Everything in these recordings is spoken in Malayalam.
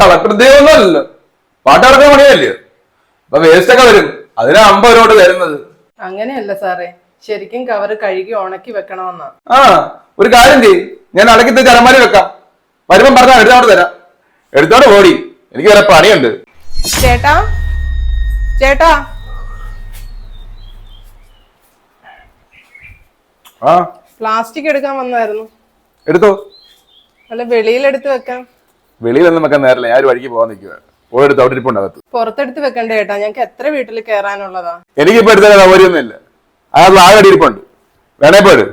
കളക്ടർ ഉദ്യോഗമൊന്നുമല്ലല്ലോ പാട്ടടക്കുന്ന പണിയല്ലേ? അപ്പൊ വേസ്റ്റ് ഒക്കെ വരും. അതിനാ അമ്പത് രൂപ തരുന്നത്. അങ്ങനെയല്ല സാറേ. ശരിക്കും കവർ കഴുകി ഉണക്കി വെക്കണമെന്നാ. ആ ഒരു കാര്യം ചെയ്യും. ഞാൻ അടക്കി തെച്ച് അലമാരി വെക്കാം. വരുമ്പം പറഞ്ഞാൽ എടുത്തോണ്ട് തരാം. എടുത്തോണ്ട് ഓടി. എനിക്ക് വരെ പണിയുണ്ട്. ചേട്ടാ? ചേട്ടാ? ആ. പ്ലാസ്റ്റിക് എടുക്കാൻ വന്നായിരുന്നു. എടുത്തോ? അല്ല വെളിയിലെടുത്ത് വെക്കാം. വെളിയിലൊന്നും വെക്കാൻ നേരല്ല. ഞാൻ ഒരു വഴിക്ക് പോകാൻ നിൽക്കുക പോയി എടുത്ത് അവിടെ ഇരിപ്പുണ്ട് അകത്ത്. പുറത്തെടുത്ത് വെക്കണ്ട ചേട്ടാ ഞങ്ങൾക്ക് എത്ര വീട്ടിൽ കയറാനുള്ളതാ എനിക്കിപ്പോ എടുത്ത സൗകര്യമൊന്നും ഇല്ല അയാൾ ആകെ ഇരിപ്പുണ്ട്. വേണേ പോര്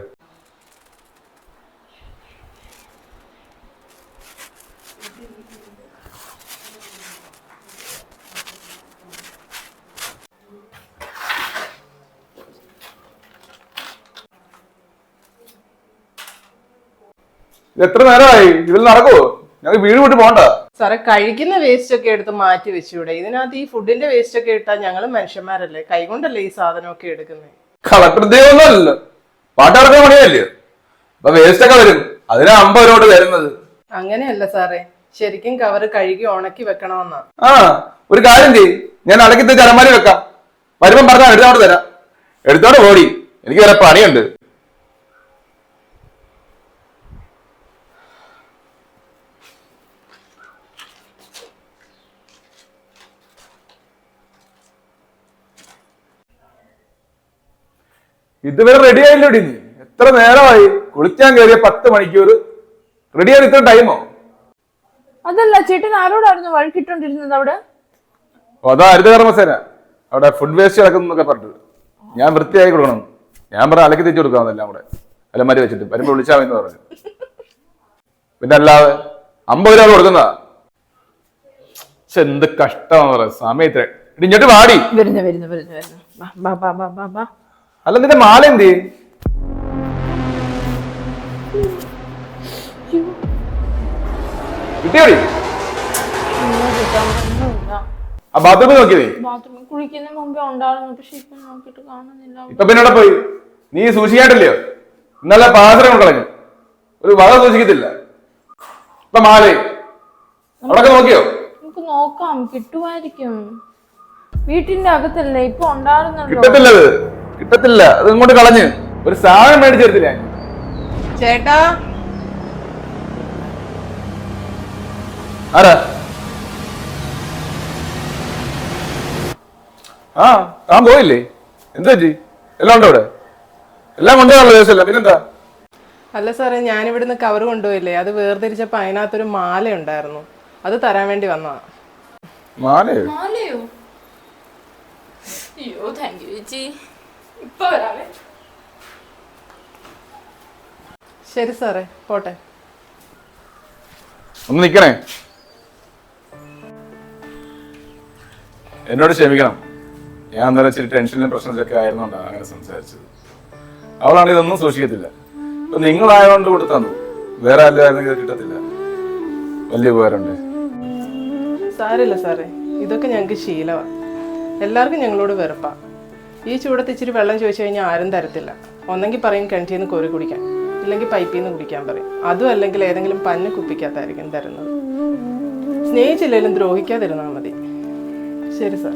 എത്ര നേരമായി? ഇതിൽ നടക്കുവോ? ഞങ്ങൾക്ക് വീട് വിട്ട് പോകണ്ട. സാറേ കഴിക്കുന്ന വേസ്റ്റ് ഒക്കെ എടുത്ത് മാറ്റി വെച്ചൂടെ? ഇതിനകത്ത് ഈ ഫുഡിന്റെ വേസ്റ്റ് ഒക്കെ ഇട്ടാൽ ഞങ്ങൾ മനുഷ്യന്മാരല്ലേ? കൈകൊണ്ടല്ലേ ഈ സാധനമൊക്കെ എടുക്കുന്നത് കളക്ടർ ഉദ്യോഗമൊന്നുമല്ലല്ലോ പാട്ടടക്കുന്ന പണിയല്ലേ? അപ്പൊ വേസ്റ്റ് ഒക്കെ വരും. അതിനാ അമ്പത് രൂപ തരുന്നത്. അങ്ങനെയല്ല സാറേ. ശരിക്കും കവറ് കഴുകി ഉണക്കി വെക്കണമെന്നാ. ആ ഒരു കാര്യം ചെയ്യ്. ഞാൻ അടക്കി തരമാരി വെക്കാം. വരുമ്പം പറഞ്ഞാൽ എടുത്തോട്ട് തരാം. എടുത്തോട്ട് ഓടി എനിക്ക് വരെ പണിയുണ്ട്. ഇതുവരെ റെഡി ആയില്ലോടി നീ? എത്ര നേരമായി? കുളിക്കാൻ കയറിയ പത്ത് മണിക്കൂർ. റെഡി ആയി ഇത്ര ടൈമോ അതല്ല ചേട്ടൻ ആരോടായിരുന്നു വഴക്കിട്ടോണ്ടിരുന്നത് അവിടെ? അതാ ഹരിത കർമ്മസേന. അവിടെ ഫുഡ് വേസ്റ്റ് കിടക്കുന്നൊക്കെ പറഞ്ഞിട്ട്. ഞാൻ വൃത്തിയായി കൊടുക്കണം. ഞാൻ പറഞ്ഞ അലക്കി തിരിച്ചു കൊടുക്കാമെന്നെല്ലാം കൂടെ. അലമാരി വെച്ചിട്ട്. വരുമ്പോ വിളിച്ചാൽ മതി എന്ന് പറഞ്ഞു. പിന്നെ അല്ലാതെ അമ്പത് രൂപ കൊടുക്കുന്നതാ. പക്ഷെ എന്ത് കഷ്ടമാണെന്ന് പറയാം. സമയത്ത് ഇടി ഇങ്ങോട്ട് വാടി. വരുന്നു വരുന്നു വരുന്നു വരുന്നു. ബാ, ബാ ബാ ബാ ബാ ബാ അല്ല നിന്റെ മാല എന്ത്? കിട്ടിയോടി? ആ ബാത്റൂമിൽ നോക്കി നീ ബാത്റൂമിൽ കുളിക്കുന്ന മുമ്പേ ഉണ്ടായിരുന്നു പക്ഷെ ഇപ്പൊ നോക്കിട്ട് കാണുന്നില്ല. ഇപ്പൊ പിന്നെ പോയി? നീ സൂക്ഷിക്കാണ്ടില്ലയോ ഇന്നലെ കൊണ്ട് കളഞ്ഞു. ഒരു വക സൂക്ഷിക്കത്തില്ല. ഇപ്പൊ മാലേ അവിടെ നോക്കിയോ? നമുക്ക് നോക്കാം കിട്ടുമായിരിക്കും. വീട്ടിന്റെ അകത്തല്ലേ ഇപ്പൊ ഉണ്ടാകുന്നുണ്ടോ കിട്ടത്തില്ല അത് കിട്ടത്തില്ല. അത് ഇങ്ങോട്ട് കളഞ്ഞ്. ഒരു സാധനം മേടിച്ചെടുത്തില്ല ചേട്ടാ. ആരാ? ആ താൻ പോയില്ലേ? എന്താ ജി എല്ലാം ഉണ്ടോ ഇവിടെ എല്ലാം കൊണ്ടുപോകാനുള്ള ദിവസമല്ല പിന്നെന്താ? അല്ല സാറേ ഞാൻ ഇവിടുന്ന് കവർ കൊണ്ടുപോയില്ലേ? അത് വേർതിരിച്ചപ്പോ അതിനകത്തൊരു മാല ഉണ്ടായിരുന്നു അത് തരാൻ വേണ്ടി വന്നതാ. മാലയോ? മാലയോ? അയ്യോ താങ്ക് യു ചേച്ചി. ഇപ്പൊ വരാമേ ശരി സാറേ പോട്ടെ. ഒന്ന് നിക്കണേ. എന്നോട് ക്ഷമിക്കണം. ഞാൻ അന്നേരം ഇച്ചിരി ടെൻഷനിലും പ്രശ്നത്തിലൊക്കെ ആയിരുന്നോണ്ടാണ് അങ്ങനെ സംസാരിച്ചത്. അവളാണ് ഇതൊന്നും സൂക്ഷിക്കത്തില്ല. ഇപ്പൊ നിങ്ങളായതുകൊണ്ട് കൊടുത്തു തന്നു വേറെ അല്ലായിരുന്നെങ്കിൽ ഇത് കിട്ടത്തില്ല. വലിയ ഉപകാരമുണ്ട്. സാരില്ല സാറേ. ഇതൊക്കെ ഞങ്ങൾക്ക് ശീലമാണ് എല്ലാവർക്കും ഞങ്ങളോട് വെറുപ്പാ. ഈ ചൂടത്ത് ഇച്ചിരി വെള്ളം ചോദിച്ചു കഴിഞ്ഞാൽ ആരും തരത്തില്ല. ഒന്നെങ്കിൽ പറയും കിണറ്റിൽ നിന്ന് കോരി കുടിക്കാൻ ഇല്ലെങ്കിൽ പൈപ്പിൽ നിന്ന് കുടിക്കാൻ പറയും. അതും അല്ലെങ്കിൽ ഏതെങ്കിലും പന്ന് കുപ്പിക്കകത്തായിരിക്കും തരുന്നത്. സ്നേഹിച്ചില്ലെങ്കിലും ദ്രോഹിക്കാതിരുന്നാൽ മതി. ശരി സാർ.